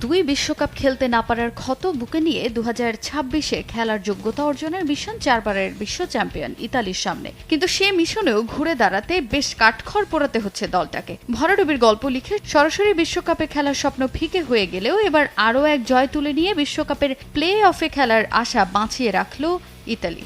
দুই বিশ্বকাপ খেলতে না পারার ক্ষত বুকে নিয়ে দু ছাব্বিশে খেলার যোগ্যতা অর্জনের মিশন চারবারের বিশ্ব চ্যাম্পিয়ন ইতালির সামনে। কিন্তু সে মিশনেও ঘুরে দাঁড়াতে বেশ কাঠখড় পোড়াতে হচ্ছে দলটাকে। ভরাডুবির গল্প লিখে সরাসরি বিশ্বকাপে খেলার স্বপ্ন ফিকে হয়ে গেলেও এবার আরও এক জয় তুলে নিয়ে বিশ্বকাপের প্লে অফে খেলার আশা বাঁচিয়ে রাখল ইতালি।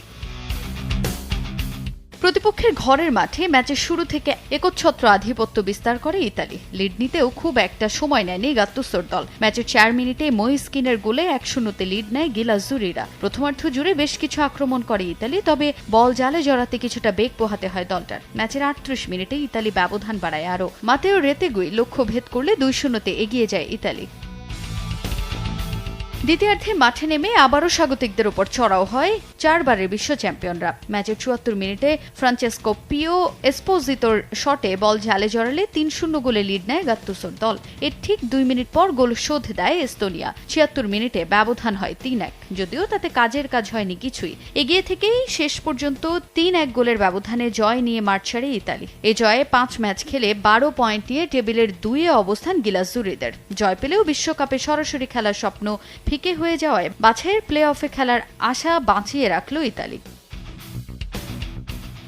প্রতিপক্ষের ঘরের মাঠে ম্যাচের শুরু থেকে একচ্ছত্র আধিপত্য বিস্তার করে ইতালি। লিড নিতেও খুব একটা সময় নেয়নি গাত্তুসোর দল। ম্যাচের চার মিনিটে মহিস্কিনের গোলে এক শূন্যতে লিড নেয় গিলাজুরিরা। প্রথমার্ধ জুড়ে বেশ কিছু আক্রমণ করে ইতালি, তবে বল জালে জড়াতে কিছুটা বেগ পোহাতে হয় দলটার। ম্যাচের আটত্রিশ মিনিটে ইতালি ব্যবধান বাড়ায় আরও। মাতেও রেতেগুই লক্ষ্য ভেদ করলে দুই শূন্যতে এগিয়ে যায় ইতালি। দ্বিতীয়ার্ধে মাঠে নেমে আবারও স্বাগতিকদের উপর চড়াও হয় চারবারের বিশ্ব চ্যাম্পিয়নরা। ম্যাচের চুয়াত্তর মিনিটে ফ্রান্সেসকো পিও এসপোজিতোর শটে বল জালে জড়ালে তিন শূন্য গোলে লিড নেয় গাত্তুসোর দল। এর ঠিক দুই মিনিট পর গোল শোধ দেয় এস্তোনিয়া। ছিয়াত্তর মিনিটে ব্যবধান হয় তিন এক। যদিও তাতে কাজের কাজ হয়নি কিছুই। এগিয়ে থেকেই শেষ পর্যন্ত তিন এক গোলের ব্যবধানে জয় নিয়ে মাঠ ছাড়ে ইতালি। এ জয়ে পাঁচ ম্যাচ খেলে বারো পয়েন্ট নিয়ে টেবিলের দুইয়ে অবস্থান গিলাসুরিদের জয় পেলেও বিশ্বকাপে সরাসরি খেলার স্বপ্ন ফিকে হয়ে যাওয়ায় বাছাইয়ের প্লে অফে খেলার আশা বাঁচিয়ে রাখল ইতালি।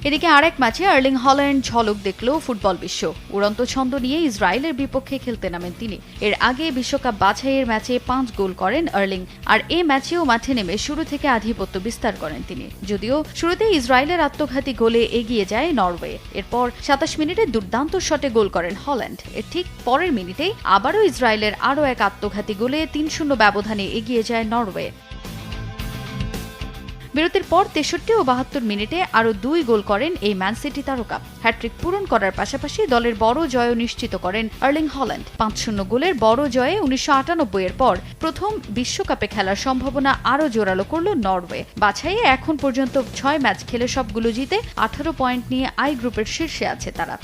এদিকে আরেক ম্যাচে আর্লিং হল্যান্ড ঝলক দেখল ফুটবল বিশ্ব। উড়ন্ত ছন্দ নিয়ে ইসরায়েলের বিপক্ষে খেলতে নামেন তিনি। এর আগে বিশ্বকাপ বাছাইয়ের ম্যাচে পাঁচ গোল করেন আর্লিং, আর এ ম্যাচেও মাঠে নেমে শুরু থেকে আধিপত্য বিস্তার করেন তিনি। যদিও শুরুতে ইসরায়েলের আত্মঘাতী গোলে এগিয়ে যায় নরওয়ে। এরপর সাতাশ মিনিটে দুর্দান্ত শটে গোল করেন হল্যান্ড। এর ঠিক পরের মিনিটেই আবারও ইসরায়েলের আরও এক আত্মঘাতী গোলে তিন শূন্য ব্যবধানে এগিয়ে যায় নরওয়ে। বিরতির পর তেষট্টি ও বাহাত্তর মিনিটে আরও দুই গোল করেন এই ম্যান সিটি তারকা। হ্যাট্রিক পূরণ করার পাশাপাশি দলের বড় জয়ও নিশ্চিত করেন আর্লিং হল্যান্ড। পাঁচ শূন্য গোলের বড় জয়ে উনিশশো আটানব্বই এর পর প্রথম বিশ্বকাপে খেলার সম্ভাবনা আরও জোরালো করল নরওয়ে। বাছাইয়ে এখন পর্যন্ত ছয় ম্যাচ খেলে সবগুলো জিতে আঠারো পয়েন্ট নিয়ে আই গ্রুপের শীর্ষে আছে তারা।